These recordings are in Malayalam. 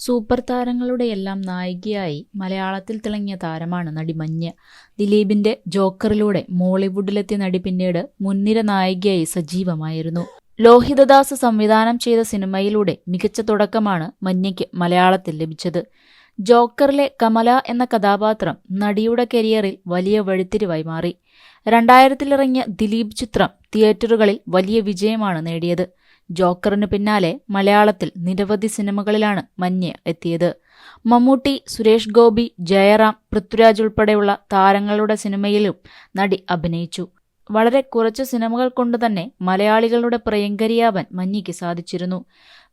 സൂപ്പർ താരങ്ങളുടെയെല്ലാം നായികയായി മലയാളത്തിൽ തിളങ്ങിയ താരമാണ് നടി മഞ്ഞ്. ദിലീപിന്റെ ജോക്കറിലൂടെ മോളിവുഡിലെത്തിയ നടി പിന്നീട് മുൻനിര നായികയായി സജീവമായിരുന്നു. ലോഹിതദാസ് സംവിധാനം ചെയ്ത സിനിമയിലൂടെ മികച്ച തുടക്കമാണ് മഞ്ഞയ്ക്ക് മലയാളത്തിൽ ലഭിച്ചത്. ജോക്കറിലെ കമല എന്ന കഥാപാത്രം നടിയുടെ കരിയറിൽ വലിയ വഴിത്തിരിവായി മാറി. രണ്ടായിരത്തിലിറങ്ങിയ ദിലീപ് ചിത്രം തിയേറ്ററുകളിൽ വലിയ വിജയമാണ് നേടിയത്. ജോക്കറിന് പിന്നാലെ മലയാളത്തിൽ നിരവധി സിനിമകളിലാണ് മഞ്ഞ് എത്തിയത്. മമ്മൂട്ടി സുരേഷ് ഗോപി ജയറാം പൃഥ്വിരാജ് ഉൾപ്പെടെയുള്ള താരങ്ങളുടെ സിനിമയിലും നടി അഭിനയിച്ചു. വളരെ കുറച്ച് സിനിമകൾ കൊണ്ട് തന്നെ മലയാളികളുടെ പ്രിയങ്കരിയാവാൻ മഞ്ഞിക്ക് സാധിച്ചിരുന്നു.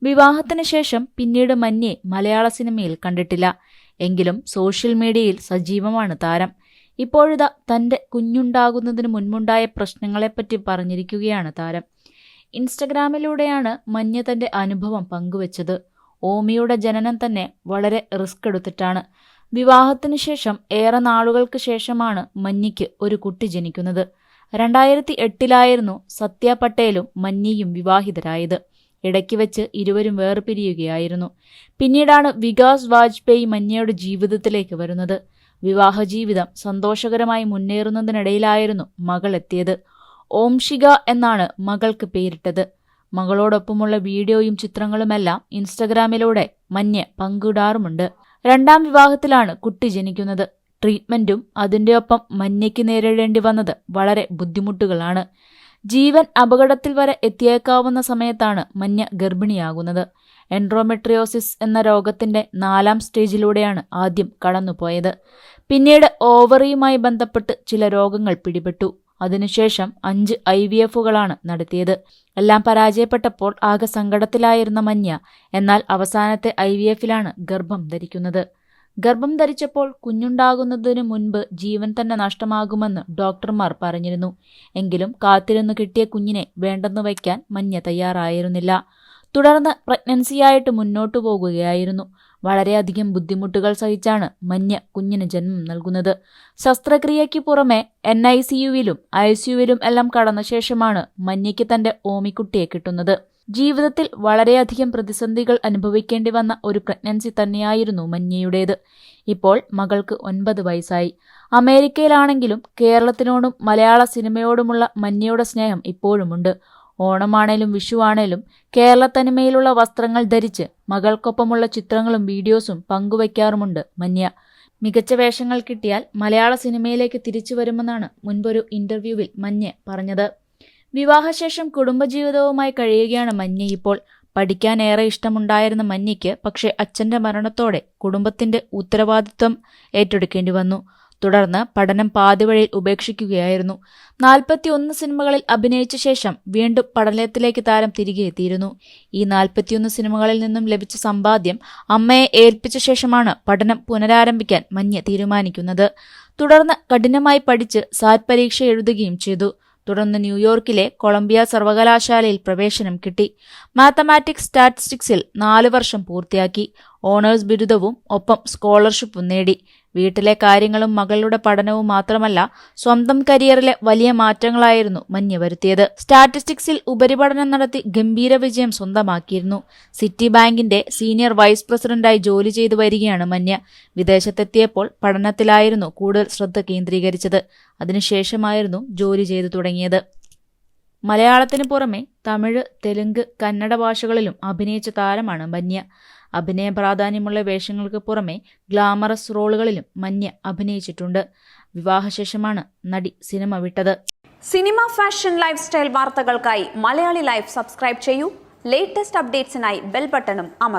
വിവാഹത്തിന് ശേഷം പിന്നീട് മഞ്ഞെ മലയാള സിനിമയിൽ കണ്ടിട്ടില്ല. എങ്കിലും സോഷ്യൽ മീഡിയയിൽ സജീവമാണ് താരം. ഇപ്പോഴിതാ തന്റെ കുഞ്ഞുണ്ടാകുന്നതിന് മുൻപുണ്ടായ പ്രശ്നങ്ങളെപ്പറ്റി പറഞ്ഞിരിക്കുകയാണ് താരം. ഇൻസ്റ്റഗ്രാമിലൂടെയാണ് മഞ്ഞ തന്റെ അനുഭവം പങ്കുവച്ചത്. ഓമിയുടെ ജനനം തന്നെ വളരെ റിസ്ക് എടുത്തിട്ടാണ്. വിവാഹത്തിന് ശേഷം ഏറെ നാളുകൾക്ക് ശേഷമാണ് മഞ്ഞയ്ക്ക് ഒരു കുട്ടി ജനിക്കുന്നത്. രണ്ടായിരത്തി എട്ടിലായിരുന്നു സത്യ പട്ടേലും മഞ്ഞയും വിവാഹിതരായത്. ഇടയ്ക്ക് വെച്ച് ഇരുവരും വേർപിരിയുകയായിരുന്നു. പിന്നീടാണ് വികാസ് വാജ്പേയി മഞ്ഞയുടെ ജീവിതത്തിലേക്ക് വരുന്നത്. വിവാഹ ജീവിതം സന്തോഷകരമായി മുന്നേറുന്നതിനിടയിലായിരുന്നു മകൾ എത്തിയത്. ഓംഷിക എന്നാണ് മകൾക്ക് പേരിട്ടത്. മകളോടൊപ്പമുള്ള വീഡിയോയും ചിത്രങ്ങളുമെല്ലാം ഇൻസ്റ്റഗ്രാമിലൂടെ മഞ്ഞ് പങ്കിടാറുമുണ്ട്. രണ്ടാം വിവാഹത്തിലാണ് കുട്ടി ജനിക്കുന്നത്. ട്രീറ്റ്മെന്റും അതിന്റെ ഒപ്പം മഞ്ഞയ്ക്ക് നേരിടേണ്ടി വന്നത് വളരെ ബുദ്ധിമുട്ടുകളാണ്. ജീവൻ അപകടത്തിൽ വരെ എത്തിയേക്കാവുന്ന സമയത്താണ് മഞ്ഞ ഗർഭിണിയാകുന്നത്. എൻഡ്രോമെട്രിയോസിസ് എന്ന രോഗത്തിന്റെ നാലാം സ്റ്റേജിലൂടെയാണ് ആദ്യം കടന്നുപോയത്. പിന്നീട് ഓവറിയുമായി ബന്ധപ്പെട്ട് ചില രോഗങ്ങൾ പിടിപെട്ടു. അതിനുശേഷം അഞ്ച് ഐ വി എഫുകളാണ് നടത്തിയത്. എല്ലാം പരാജയപ്പെട്ടപ്പോൾ ആകെ സങ്കടത്തിലായിരുന്ന മഞ്ഞ എന്നാൽ അവസാനത്തെ ഐ വി എഫിലാണ് ഗർഭം ധരിക്കുന്നത്. ഗർഭം ധരിച്ചപ്പോൾ കുഞ്ഞുണ്ടാകുന്നതിനു മുൻപ് ജീവൻ തന്നെ നഷ്ടമാകുമെന്ന് ഡോക്ടർമാർ പറഞ്ഞിരുന്നു. എങ്കിലും കാത്തിരുന്നു കിട്ടിയ കുഞ്ഞിനെ വേണ്ടെന്ന് വയ്ക്കാൻ മഞ്ഞ തയ്യാറായിരുന്നില്ല. തുടർന്ന് പ്രഗ്നൻസിയായിട്ട് മുന്നോട്ടു പോകുകയായിരുന്നു. വളരെയധികം ബുദ്ധിമുട്ടുകൾ സഹിച്ചാണ് മഞ്ഞ കുഞ്ഞിന് ജന്മം നൽകുന്നത്. ശസ്ത്രക്രിയയ്ക്ക് പുറമെ എൻ ഐ സിയുവിലും ഐ സിയുവിലും എല്ലാം കടന്ന ശേഷമാണ് മഞ്ഞയ്ക്ക് തന്റെ ഓമിക്കുട്ടിയെ കിട്ടുന്നത്. ജീവിതത്തിൽ വളരെയധികം പ്രതിസന്ധികൾ അനുഭവിക്കേണ്ടി വന്ന ഒരു പ്രഗ്നൻസി തന്നെയായിരുന്നു മഞ്ഞയുടേത്. ഇപ്പോൾ മകൾക്ക് ഒൻപത് വയസ്സായി. അമേരിക്കയിലാണെങ്കിലും കേരളത്തിനോടും മലയാള സിനിമയോടുമുള്ള മഞ്ഞയുടെ സ്നേഹം ഇപ്പോഴുമുണ്ട്. ഓണമാണേലും വിഷുവാണേലും കേരളത്തനിമയിലുള്ള വസ്ത്രങ്ങൾ ധരിച്ച് മകൾക്കൊപ്പമുള്ള ചിത്രങ്ങളും വീഡിയോസും പങ്കുവയ്ക്കാറുമുണ്ട് മന്യ. മികച്ച വേഷങ്ങൾ കിട്ടിയാൽ മലയാള സിനിമയിലേക്ക് തിരിച്ചു വരുമെന്നാണ് മുൻപൊരു ഇന്റർവ്യൂവിൽ മഞ്ഞ പറഞ്ഞത്. വിവാഹശേഷം കുടുംബജീവിതവുമായി കഴിയുകയാണ് മഞ്ഞ ഇപ്പോൾ. പഠിക്കാൻ ഏറെ ഇഷ്ടമുണ്ടായിരുന്ന മഞ്ഞയ്ക്ക് പക്ഷേ അച്ഛന്റെ മരണത്തോടെ കുടുംബത്തിന്റെ ഉത്തരവാദിത്വം ഏറ്റെടുക്കേണ്ടി വന്നു. തുടർന്ന് പഠനം പാതിവഴിയിൽ ഉപേക്ഷിക്കുകയായിരുന്നു. നാൽപ്പത്തിയൊന്ന് സിനിമകളിൽ അഭിനയിച്ച ശേഷം വീണ്ടും പഠനത്തിലേക്ക് താരം തിരികെ എത്തിയിരുന്നു. ഈ നാൽപ്പത്തിയൊന്ന് സിനിമകളിൽ നിന്നും ലഭിച്ച സമ്പാദ്യം അമ്മയെ ഏൽപ്പിച്ച ശേഷമാണ് പഠനം പുനരാരംഭിക്കാൻ മഞ്ഞ തീരുമാനിക്കുന്നത്. തുടർന്ന് കഠിനമായി പഠിച്ച് സാറ്റ് പരീക്ഷ എഴുതുകയും ചെയ്തു. തുടർന്ന് ന്യൂയോർക്കിലെ കൊളംബിയ സർവകലാശാലയിൽ പ്രവേശനം കിട്ടി. മാത്തമാറ്റിക്സ് സ്റ്റാറ്റിസ്റ്റിക്സിൽ നാല് വർഷം പൂർത്തിയാക്കി. ഓണേഴ്സ് ബിരുദവും ഒപ്പം സ്കോളർഷിപ്പും നേടി. വീട്ടിലെ കാര്യങ്ങളും മകളുടെ പഠനവും മാത്രമല്ല സ്വന്തം കരിയറിലെ വലിയ മാറ്റങ്ങളായിരുന്നു മഞ്ഞ് വരുത്തിയത്. സ്റ്റാറ്റിസ്റ്റിക്സിൽ ഉപരിപഠനം നടത്തി ഗംഭീര വിജയം സ്വന്തമാക്കിയിരുന്നു. സിറ്റി ബാങ്കിന്റെ സീനിയർ വൈസ് പ്രസിഡന്റായി ജോലി ചെയ്തു വരികയാണ് മഞ്ഞ. വിദേശത്തെത്തിയപ്പോൾ പഠനത്തിലായിരുന്നു കൂടുതൽ ശ്രദ്ധ കേന്ദ്രീകരിച്ചത്. അതിനുശേഷമായിരുന്നു ജോലി ചെയ്തു തുടങ്ങിയത്. മലയാളത്തിന് പുറമെ തമിഴ് തെലുങ്ക് കന്നഡ ഭാഷകളിലും അഭിനയിച്ച താരമാണ് മന്യ അഭിനയ പ്രാധാന്യമുള്ള വേഷങ്ങൾക്ക് പുറമെ ഗ്ലാമറസ് റോളുകളിലും മന്യ അഭിനയിച്ചിട്ടുണ്ട്. വിവാഹശേഷമാണ് നടി സിനിമ വിട്ടത്. സിനിമ ഫാഷൻ ലൈഫ് സ്റ്റൈൽ വാർത്തകൾക്കായി മലയാളി ലൈഫ് സബ്സ്ക്രൈബ് ചെയ്യൂ. ലേറ്റസ്റ്റ് അപ്ഡേറ്റ്സിനായി ബെൽ ബട്ടണും അമർ